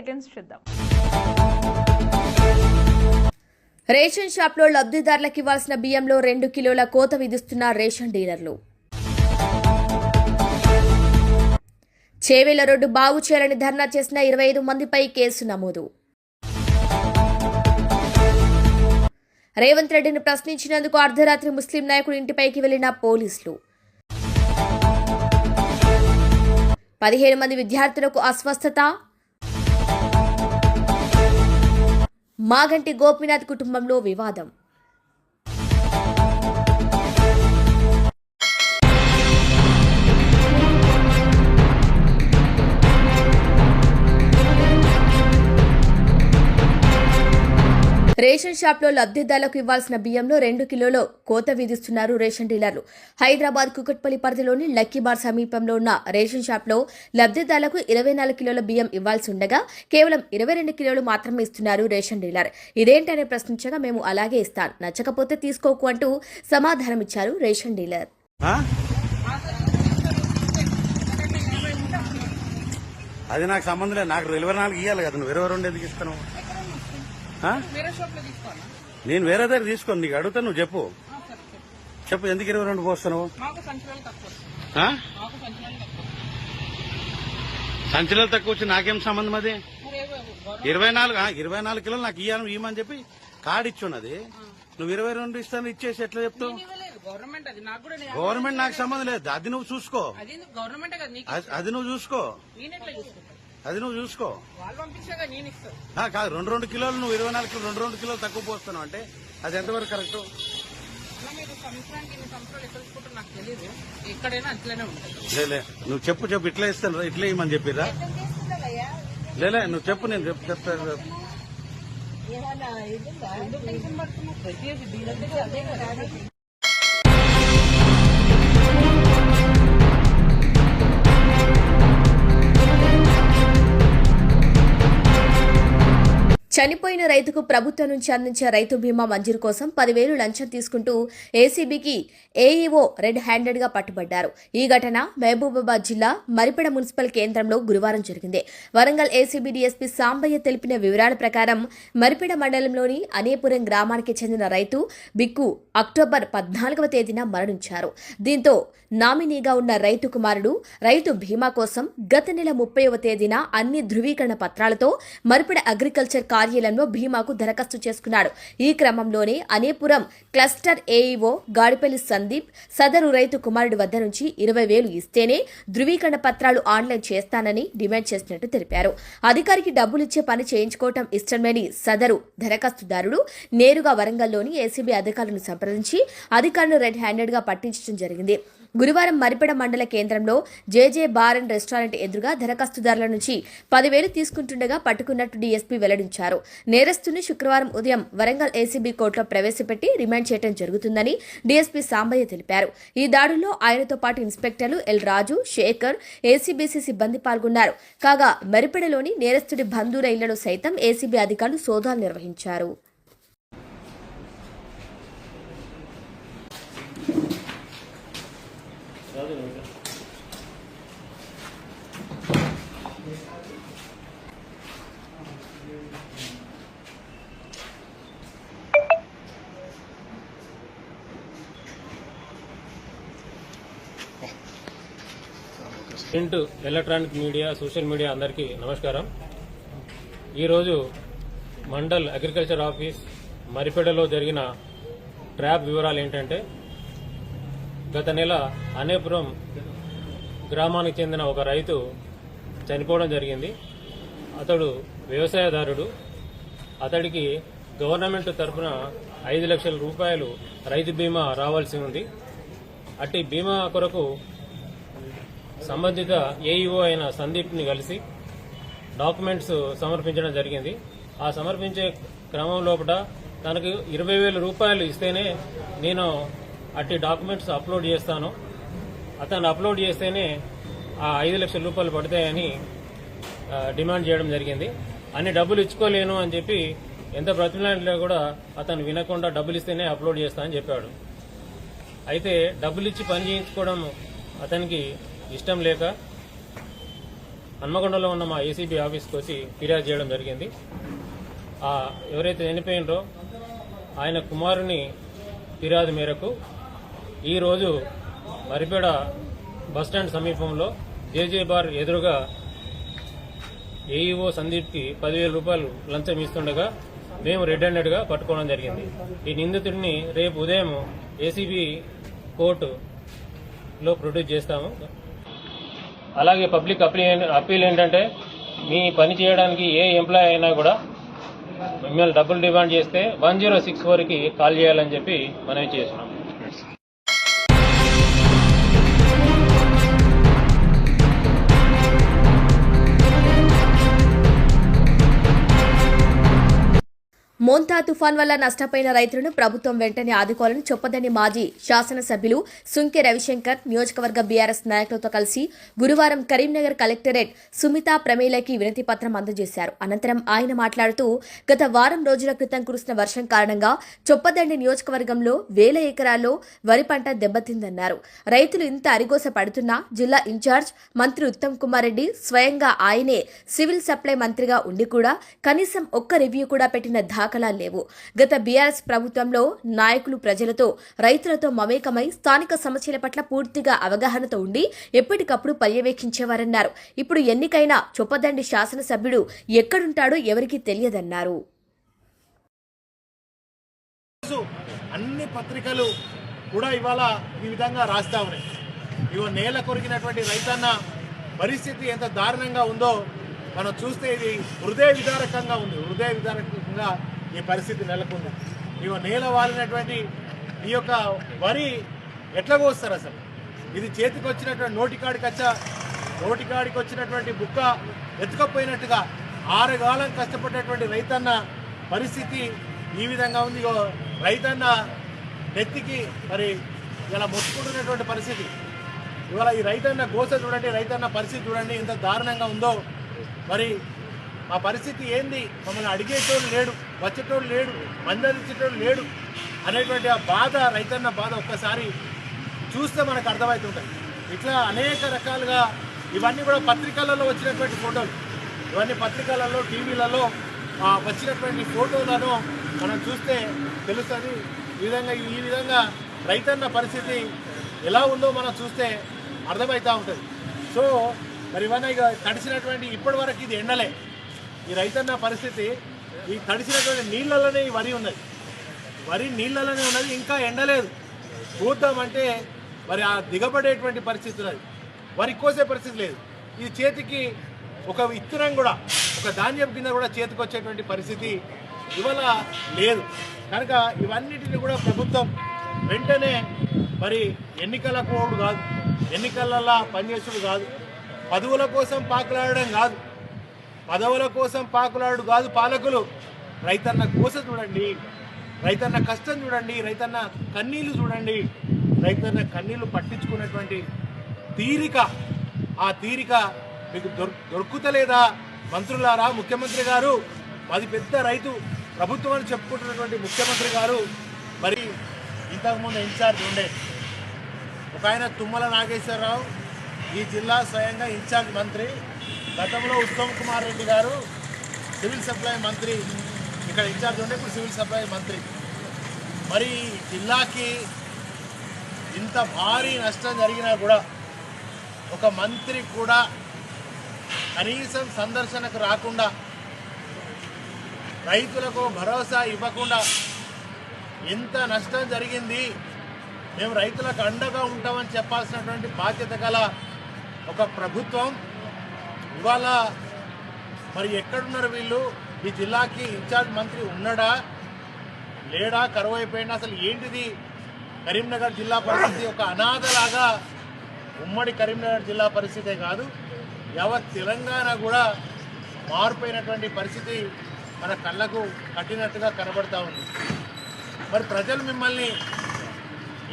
Headlines చూద్దాం. Ration షాప్లో లబ్ధిదారులకు ఇవ్వాల్సిన బియ్యంలో రెండు కిలోల కోత విధిస్తున్న రేషన్ డీలర్లు. చేవేల రోడ్డు బాగు చేయాలని ధర్నా చేసిన ఇరవై ఐదు మందిపై కేసు నమోదు. రేవంత్ రెడ్డిని ప్రశ్నించినందుకు అర్ధరాత్రి ముస్లిం నాయకుడు ఇంటిపైకి వెళ్ళిన పోలీసులు. పదిహేను మంది విద్యార్థులకు అస్వస్థత మాగంటి గోపీనాథ్ కుటుంబంలో వివాదం. రేషన్ షాప్లో లబ్ధిదారులకు ఇవ్వాల్సిన బియ్యంలో రెండు కిలోలు కోత విధిస్తున్నారు రేషన్ డీలర్లు. హైదరాబాద్ కుకట్పల్లి పరిధిలోని లక్కీబార్ సమీపంలో ఉన్న రేషన్ షాప్లో లబ్ధిదారులకు ఇరవై నాలుగు కిలోల బియ్యం ఇవ్వాల్సి ఉండగా కేవలం ఇరవై రెండు కిలోలు మాత్రమే ఇస్తున్నారు రేషన్ డీలర్. ఇదేంటనే ప్రశ్నించగా మేము అలాగే ఇస్తాం. నచ్చకపోతే తీసుకోకు అంటూ సమాధానం ఇచ్చారు రేషన్ డీలర్. అది నాకు సంబంధం లేదు. నాకు ఇరవై నాలుగు ఇవ్వాలి కదా. నువ్వు ఇరవై రెండు ఎందుకు ఇస్తాను నేను వేరే దగ్గర తీసుకోను నీకు అడుగుతా నువ్వు చెప్పు. చెప్పు ఎందుకు ఇరవై రెండు పోస్తున్నావు? ఆ? సంచులలో తక్కువ. వచ్చి నాకేం సంబంధం అది? ఇరవై నాలుగు ఇరవై నాలుగు కిలోలు నాకు ఇయ్యాను ఇవ్వమని చెప్పి కార్డు ఇచ్చున్నది. నువ్వు ఇరవై రెండు ఇస్తాను ఇచ్చేసి ఎట్లా చెప్తావు? గవర్నమెంట్ నాకు సంబంధం లేదు అది నువ్వు చూసుకో. అది నువ్వు చూసుకో? అది నువ్వు చూసుకో. కాదు రెండు రెండు కిలోలు నువ్వు ఇరవై నాలుగు కిలో రెండు రెండు కిలోలు తక్కువ పోస్తున్నావు అంటే అది ఎంతవరకు కరెక్ట్? లేలే నువ్వు చెప్పు చెప్పు ఇట్లా ఇస్తాను ఇట్లా ఇవ్వమని చెప్పిరా లేలే నువ్వు చెప్పు నేను చెప్పు చెప్తాను ప్రతి చనిపోయిన రైతుకు ప్రభుత్వం నుంచి అందించే రైతు బీమా మంజూరు కోసం పదివేలు లంచం తీసుకుంటూ ఏసీబీకి ఏఈఓ రెడ్ హ్యాండెడ్గా పట్టుబడ్డారు. ఈ ఘటన మహబూబాబాద్ జిల్లా మరిపెడ మున్సిపల్ కేంద్రంలో గురువారం జరిగింది. వరంగల్ ఏసీబీ డీఎస్పీ సాంబయ్య తెలిపిన వివరాల ప్రకారం మరిపెడ మండలంలోని అనేపురం గ్రామానికి చెందిన రైతు బిక్కు అక్టోబర్ పద్నాలుగవ తేదీన మరణించారు. దీంతో నామినీగా ఉన్న రైతు కుమారుడు రైతు బీమా కోసం గత నెల ముప్పైవ తేదీన అన్ని ధృవీకరణ పత్రాలతో మరిపిడ అగ్రికల్చర్ కార్యాలయంలో బీమాకు దరఖాస్తు చేసుకున్నాడు. ఈ క్రమంలోనే అనేపురం క్లస్టర్ ఏఈఓ గాడిపల్లి సందీప్ సదరు రైతు కుమారుడి వద్ద నుంచి ఇరవై వేలు ఇస్తేనే ధృవీకరణ పత్రాలు ఆన్లైన్ చేస్తానని డిమాండ్ చేసినట్టు తెలిపారు. అధికారికి డబ్బులిచ్చే పని చేయించుకోవటం ఇష్టమేని సదరు దరఖాస్తుదారుడు నేరుగా వరంగల్లోని ఏసీబీ అధికారులను సంప్రదించి అధికారులను రెడ్ హ్యాండెడ్గా పట్టించడం జరిగింది. గురువారం మరిపెడ మండల కేంద్రంలో జేజే బార్ అండ్ రెస్టారెంట్ ఎదురుగా దరఖాస్తుదారుల నుంచి పదివేలు తీసుకుంటుండగా పట్టుకున్నట్టు డీఎస్పీ వెల్లడించారు. నేరస్తుని శుక్రవారం ఉదయం వరంగల్ ఏసీబీ కోర్టులో ప్రవేశపెట్టి రిమాండ్ చేయడం జరుగుతుందని డీఎస్పీ సాంబయ్య తెలిపారు. ఈ దాడుల్లో ఆయనతో పాటు ఇన్స్పెక్టర్లు ఎల్ రాజు శేఖర్ ఏసీబీసీ సిబ్బంది పాల్గొన్నారు. కాగా మరిపెడలోని నేరస్తుడి బంధువుల ఇళ్ళలో సైతం ఏసీబీ అధికారులు సోదాలు నిర్వహించారు. Print electronic media social media అందరికీ నమస్కారం. ఈరోజు మండల్ అగ్రికల్చర్ ఆఫీస్ మరిపేడలో జరిగిన ట్రాప్ వివరాలు ఏంటంటే గత నెల అనేపురం గ్రామానికి చెందిన ఒక రైతు చనిపోవడం జరిగింది. అతడు వ్యవసాయదారుడు. అతడికి గవర్నమెంట్ తరఫున ఐదు లక్షల రూపాయలు రైతు బీమా రావాల్సి ఉంది. అట్టి బీమా కొరకు సంబంధిత ఏఈఓ అయిన సందీప్ని కలిసి డాక్యుమెంట్స్ సమర్పించడం జరిగింది. ఆ సమర్పించే క్రమం లోపల తనకు ఇరవై వేల రూపాయలు ఇస్తేనే నేను అట్టి డాక్యుమెంట్స్ అప్లోడ్ చేస్తాను. అతను అప్లోడ్ చేస్తేనే ఆ ఐదు లక్షల రూపాయలు పడతాయని డిమాండ్ చేయడం జరిగింది. అన్ని డబ్బులు ఇచ్చుకోలేను అని చెప్పి ఎంత బ్రతిమలాడినా కూడా అతను వినకుండా డబ్బులు ఇస్తేనే అప్లోడ్ చేస్తా అని చెప్పాడు. అయితే డబ్బులు ఇచ్చి పని చేయించుకోవడం అతనికి ఇష్టం లేక హన్మకొండలో ఉన్న మా ఏసీబీ ఆఫీస్కి వచ్చి ఫిర్యాదు చేయడం జరిగింది. ఎవరైతే చనిపోయినరో ఆయన కుమారుని ఫిర్యాదు మేరకు ఈరోజు మరిపేడ బస్టాండ్ సమీపంలో జేజే బార్ ఎదురుగా ఏఈఓ సందీప్కి పదివేల రూపాయలు లంచం ఇస్తుండగా మేము రెడ్ హ్యాండెడ్గా పట్టుకోవడం జరిగింది. ఈ నిందితుడిని రేపు ఉదయం ఏసీబీ కోర్టులో ప్రొడ్యూస్ చేస్తాము. అలాగే పబ్లిక్ అప్పీల్ అప్పీల్ ఏంటంటే మీ పని చేయడానికి ఏ ఎంప్లాయ్ అయినా కూడా మిమ్మల్ని డబ్బులు డిమాండ్ చేస్తే వన్ జీరో సిక్స్ ఫోర్కి కాల్ చేయాలని చెప్పి మనవి చేస్తున్నాం. మోంతా తుఫాన్ వల్ల నష్టపోయిన రైతులను ప్రభుత్వం వెంటనే ఆదుకోవాలని చొప్పదండి మాజీ శాసనసభ్యులు సుంకె రవిశంకర్ నియోజకవర్గ బీఆర్ఎస్ నాయకులతో కలిసి గురువారం కరీంనగర్ కలెక్టరేట్ సుమితా ప్రమేలకి వినతి పత్రం అందజేశారు. అనంతరం ఆయన మాట్లాడుతూ గత వారం రోజుల క్రితం కురిసిన వర్షం కారణంగా చొప్పదండి నియోజకవర్గంలో వేల ఎకరాల్లో వరి పంట దెబ్బతిందన్నారు. రైతులు ఇంత అరిగోస పడుతున్నా జిల్లా ఇన్ఛార్జ్ మంత్రి ఉత్తమ్ కుమార్ రెడ్డి స్వయంగా ఆయనే సివిల్ సప్లై మంత్రిగా ఉండి కూడా కనీసం ఒక్క రివ్యూ కూడా పెట్టిన దాఖలా లేవు. గత బీఆర్ఎస్ ప్రభుత్వంలో నాయకులు ప్రజలతో రైతులతో మమేకమై స్థానిక సమస్యల పట్ల పూర్తిగా అవగాహనతో ఉండి ఎప్పటికప్పుడు పర్యవేక్షించేవారన్నారు. ఇప్పుడు ఎన్నికైన చొప్పదండి శాసనసభ్యుడు ఎక్కడుంటాడో ఎవరికీ తెలియదన్నారు. అన్ని పత్రికలు కూడా ఇవాళ ఈ విధంగా రాస్తా ఉన్నాయి. ఇవో నేల కొరికినటువంటి రైతన్న పరిస్థితి ఎంత దారుణంగా ఉందో మనం చూస్తే ఇది హృదయ విదారకంగా ఉంది. హృదయ విదారకంగా ఈ పరిస్థితి నెలకొంది. ఇక నేల వాలినటువంటి ఈ యొక్క వరి ఎట్లా కోస్తారు అసలు? ఇది చేతికి వచ్చినటువంటి నోటికాడికి వచ్చా నోటికాడికి వచ్చినటువంటి బుక్క ఎత్తుకపోయినట్టుగా ఆరుగాలం కష్టపడేటువంటి రైతన్న పరిస్థితి ఈ విధంగా ఉంది. ఇగో రైతన్న నెత్తికి మరి ఇలా మొత్తుకుంటున్నటువంటి పరిస్థితి. ఇవాళ ఈ రైతన్న గోస చూడండి రైతన్న పరిస్థితి చూడండి ఎంత దారుణంగా ఉందో. మరి ఆ పరిస్థితి ఏంది? మమ్మల్ని అడిగేటోళ్ళు లేడు. వచ్చేటోడు లేడు మందలించేటోళ్ళు లేడు అనేటువంటి ఆ బాధ రైతన్న బాధ ఒక్కసారి చూస్తే మనకు అర్థమవుతుంటుంది. ఇట్లా అనేక రకాలుగా ఇవన్నీ కూడా పత్రికలలో వచ్చినటువంటి ఫోటోలు. ఇవన్నీ పత్రికలలో టీవీలలో వచ్చినటువంటి ఫోటోలను మనం చూస్తే తెలుస్తుంది. ఈ విధంగా ఈ విధంగా రైతన్న పరిస్థితి ఎలా ఉందో మనం చూస్తే అర్థమవుతూ ఉంటుంది. సో మరి ఇవన్నీ ఇక తడిసినటువంటి ఇప్పటి వరకు ఇది ఎండలే. ఈ రైతన్న పరిస్థితి ఈ తడిసినటువంటి నీళ్ళలోనే ఈ వరి ఉన్నది. వరి నీళ్ళలోనే ఉన్నది ఇంకా ఎండలేదు. కూద్దామంటే మరి ఆ దిగబడేటువంటి పరిస్థితి ఉన్నది. వరి కోసే పరిస్థితి లేదు. ఈ చేతికి ఒక విత్తనం కూడా ఒక ధాన్యం కింద కూడా చేతికి వచ్చేటువంటి పరిస్థితి ఇవాళ లేదు. కనుక ఇవన్నిటిని కూడా ప్రభుత్వం వెంటనే మరి ఎన్నికల కోడు కాదు ఎన్నికలలో పనిచేసుడు కాదు. పదవుల కోసం పాకులాడడం కాదు. పదవుల కోసం పాకులాడు కాదు పాలకులు. రైతన్న కోస చూడండి. రైతన్న కష్టం చూడండి. రైతన్న కన్నీళ్ళు చూడండి. రైతన్న కన్నీళ్ళు పట్టించుకున్నటువంటి తీరిక ఆ తీరిక మీకు దొర్ దొరుకుతలేదా? మంత్రులారా ముఖ్యమంత్రి గారు అది పెద్ద రైతు ప్రభుత్వం అని చెప్పుకుంటున్నటువంటి ముఖ్యమంత్రి గారు మరి ఇంతకుముందు ఇన్ఛార్జ్ ఉండే ఒక ఆయన తుమ్మల నాగేశ్వరరావు ఈ జిల్లా స్వయంగా ఇన్ఛార్జ్ మంత్రి. గతంలో ఉత్తమ్ కుమార్ రెడ్డి గారు సివిల్ సప్లై మంత్రి ఇక్కడ ఇన్ఛార్జ్ ఉండే ఇప్పుడు సివిల్ సప్లై మంత్రి. మరి జిల్లాకి ఇంత భారీ నష్టం జరిగినా కూడా ఒక మంత్రి కూడా కనీసం సందర్శనకు రాకుండా రైతులకు భరోసా ఇవ్వకుండా ఎంత నష్టం జరిగింది మేము రైతులకు అండగా ఉంటామని చెప్పాల్సినటువంటి బాధ్యత గల ఒక ప్రభుత్వం ఇవాళ మరి ఎక్కడున్నారు వీళ్ళు? ఈ జిల్లాకి ఇన్ఛార్జ్ మంత్రి ఉన్నాడా? లేడా? కరువు అయిపోయినా అసలు ఏంటిది? కరీంనగర్ జిల్లా పరిస్థితి ఒక అనాథలాగా ఉమ్మడి కరీంనగర్ జిల్లా పరిస్థితే కాదు యావత్ తెలంగాణ కూడా మారిపోయినటువంటి పరిస్థితి మన కళ్ళకు కట్టినట్టుగా కనబడతా ఉంది. మరి ప్రజలు మిమ్మల్ని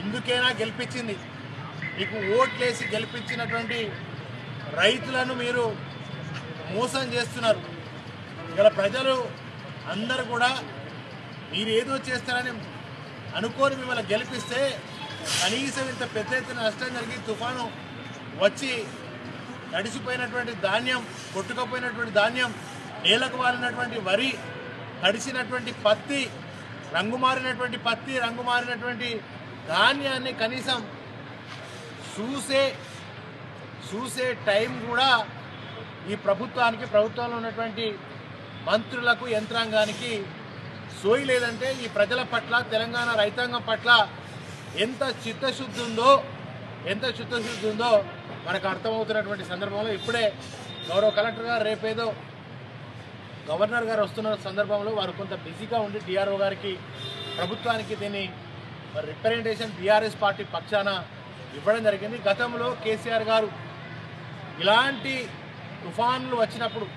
ఎందుకైనా గెలిపించింది. మీకు ఓట్లేసి గెలిపించినటువంటి రైతులను మీరు మోసం చేస్తున్నారు. ఇలా ప్రజలు అందరు కూడా మీరు ఏదో చేస్తారని అనుకోని మిమ్మల్ని గెలిపిస్తే కనీసం ఇంత పెద్ద ఎత్తున నష్టం జరిగి తుఫాను వచ్చి తడిసిపోయినటువంటి ధాన్యం కొట్టుకపోయినటువంటి ధాన్యం నేలకు వాలినటువంటి వరి తడిసినటువంటి పత్తి రంగు మారినటువంటి పత్తి రంగు మారినటువంటి ధాన్యాన్ని కనీసం చూసే చూసే టైం కూడా ఈ ప్రభుత్వానికి ప్రభుత్వంలో ఉన్నటువంటి మంత్రులకు యంత్రాంగానికి సోయి లేదంటే ఈ ప్రజల పట్ల తెలంగాణ రైతాంగం పట్ల ఎంత చిత్తశుద్ధి ఉందో ఎంత చిత్తశుద్ధి ఉందో మనకు అర్థమవుతున్నటువంటి సందర్భంలో ఇప్పుడే గౌరవ కలెక్టర్ గారు రేపేదో గవర్నర్ గారు వస్తున్న సందర్భంలో వారు కొంత బిజీగా ఉండి డిఆర్ఓ గారికి ప్రభుత్వానికి దీన్ని రిప్రజెంటేషన్ బీఆర్ఎస్ పార్టీ పక్షాన ఇవ్వడం జరిగింది. గతంలో కేసీఆర్ గారు ఇలాంటి తుఫాన్లు వచ్చినప్పుడు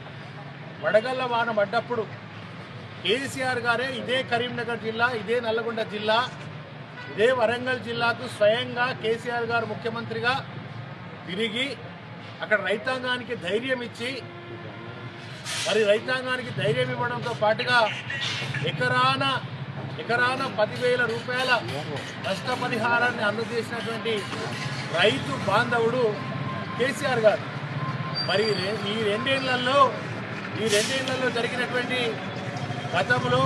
వడగళ్ళ వాన పడ్డప్పుడు కేసీఆర్ గారే ఇదే కరీంనగర్ జిల్లా ఇదే నల్లగొండ జిల్లా ఇదే వరంగల్ జిల్లాకు స్వయంగా కేసీఆర్ గారు ముఖ్యమంత్రిగా తిరిగి అక్కడ రైతాంగానికి ధైర్యం ఇచ్చి మరి రైతాంగానికి ధైర్యం ఇవ్వడంతో పాటుగా ఎకరాన ఎకరాన పదివేల రూపాయల నష్టపరిహారాన్ని అందజేసినటువంటి రైతు బాంధవుడు కేసీఆర్ గారు. మరి ఈ రెండేళ్ళలో ఈ రెండేళ్ళలో జరిగినటువంటి గతంలో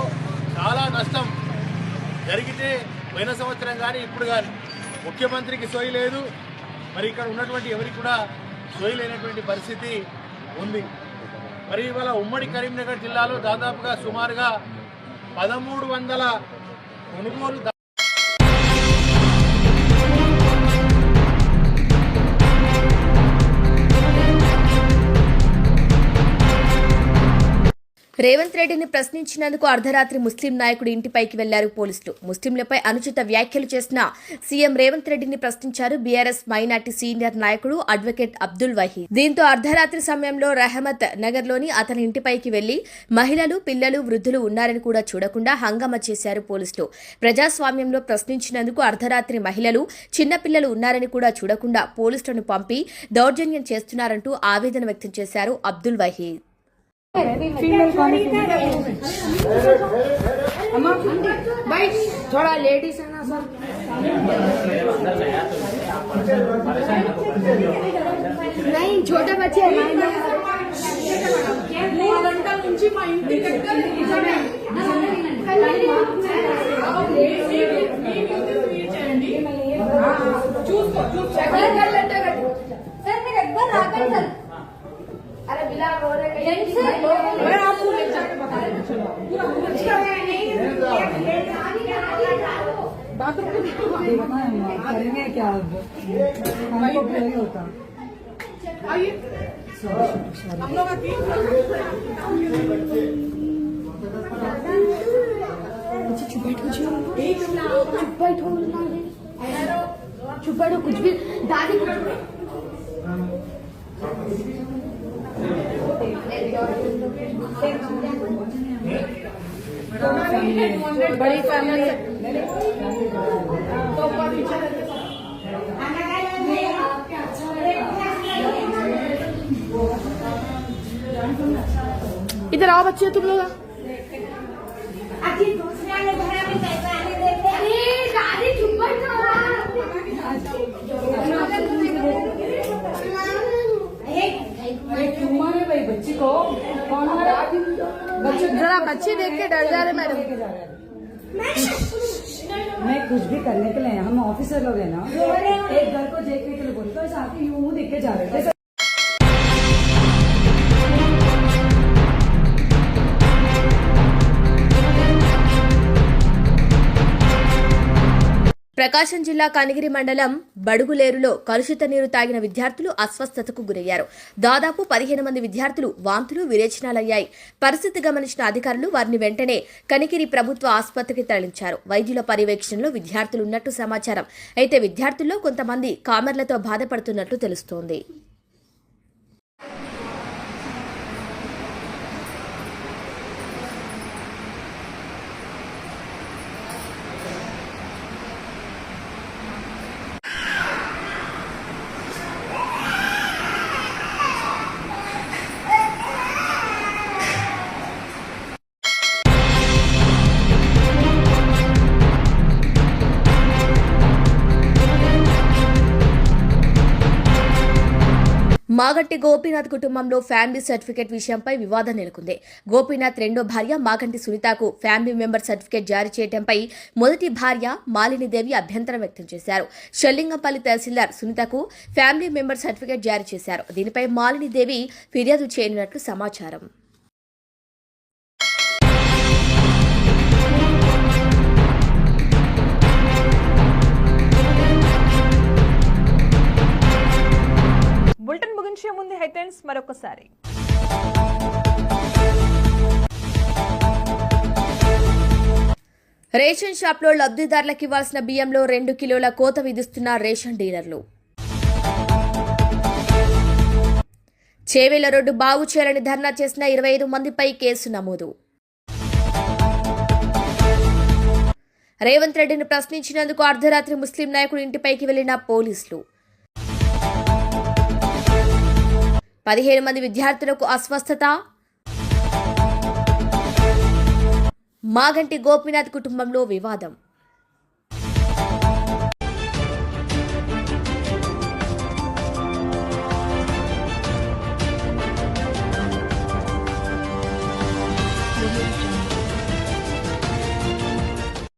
చాలా నష్టం జరిగితే పోయిన సంవత్సరం కానీ ఇప్పుడు కానీ ముఖ్యమంత్రికి సోయి లేదు. మరి ఇక్కడ ఉన్నటువంటి ఎవరికి కూడా సోయి లేనటువంటి పరిస్థితి ఉంది. మరి ఇవాళ ఉమ్మడి కరీంనగర్ జిల్లాలో దాదాపుగా సుమారుగా పదమూడు వందల కొనుగోలు రేవంత్ రెడ్డిని ప్రశ్నించినందుకు అర్ధరాత్రి ముస్లిం నాయకుడు ఇంటిపైకి వెళ్ళారు పోలీసులు. ముస్లింలపై అనుచిత వ్యాఖ్యలు చేసిన సీఎం రేవంత్ రెడ్డిని ప్రశ్నించారు బీఆర్ఎస్ మైనార్టీ సీనియర్ నాయకుడు అడ్వకేట్ అబ్దుల్ వహీద్. దీంతో అర్ధరాత్రి సమయంలో రహమత్ నగర్లోని అతని ఇంటిపైకి వెళ్ళి మహిళలు పిల్లలు వృద్ధులు ఉన్నారని కూడా చూడకుండా హంగామా చేశారు పోలీసులు. ప్రజాస్వామ్యంలో ప్రశ్నించినందుకు అర్ధరాత్రి మహిళలు చిన్నపిల్లలు ఉన్నారని కూడా చూడకుండా పోలీసులను పంపి దౌర్జన్యం చేస్తున్నారంటూ ఆవేదన వ్యక్తం చేశారు అబ్దుల్ వహీద్. भाई थोड़ा लेडीज है ना सर नहीं छोटे बच्चे మూడు గంటల నుంచి మా ఇంటి దగ్గర నిజమే చూసుకో చూసుకో अरे बिला रो रहे मैं आपको हूँ चलो करेंगे क्या अब हमको नहीं होता आइए हम लोग अभी चुप बैठो चुप बैठो चुप बैठो कुछ भी दादी बड़ी फैमिली इधर आओ बच्चे तुम लोग अरे क्यों मारे भाई बच्ची को कौन मारा बच्चे जरा बच्चे देख के डर जा रहे मैडम। लेके जा रहे हैं। मैं कुछ भी करने के लिए हम ऑफिसर लोग हैं ना। एक घर को देखने के लिए बोलते हैं साथ ही यूँ देख के जा रहे ప్రకాశం జిల్లా కనిగిరి మండలం బడుగులేరులో కలుషిత నీరు తాగిన విద్యార్థులు అస్వస్థతకు గురయ్యారు. దాదాపు పదిహేను మంది విద్యార్థులు వాంతులు విరేచనాలయ్యాయి. పరిస్థితి గమనించిన అధికారులు వారిని వెంటనే కనిగిరి ప్రభుత్వ ఆసుపత్రికి తరలించారు. వైద్యుల పర్యవేక్షణలో విద్యార్థులు ఉన్నట్టు సమాచారం. అయితే విద్యార్థుల్లో కొంతమంది కామెర్లతో బాధపడుతున్నట్లు తెలుస్తోంది. మాగంటి గోపీనాథ్ కుటుంబంలో ఫ్యామిలీ సర్టిఫికేట్ విషయంపై వివాదం నెలకొంది. గోపీనాథ్ రెండో భార్య మాగంటి సునీతకు ఫ్యామిలీ మెంబర్ సర్టిఫికేట్ జారీ చేయడంపై మొదటి భార్య మాలినీదేవి అభ్యంతరం వ్యక్తం చేశారు. షెల్లింగంపల్లి తహసీల్దార్ సునీతకు ఫ్యామిలీ మెంబర్ సర్టిఫికేట్ జారీ చేశారు. దీనిపై మాలినీదేవి ఫిర్యాదు చేయనున్నట్లు సమాచారం. మరొకసారి. రేషన్ షాప్లో లబ్ధిదారులకు ఇవ్వాల్సిన బియ్యంలో రెండు కిలోల కోత విధిస్తున్న రేషన్ డీలర్లు. చేవేల రోడ్డు బాగు చేయాలని ధర్నా చేసిన ఇరవై ఐదు మందిపై కేసు నమోదు. రేవంత్ రెడ్డిని ప్రశ్నించినందుకు అర్ధరాత్రి ముస్లిం నాయకుడు ఇంటిపైకి వెళ్ళిన పోలీసులు. పదిహేను మంది విద్యార్థులకు అస్వస్థత. మాగంటి గోపీనాథ్ కుటుంబంలో వివాదం.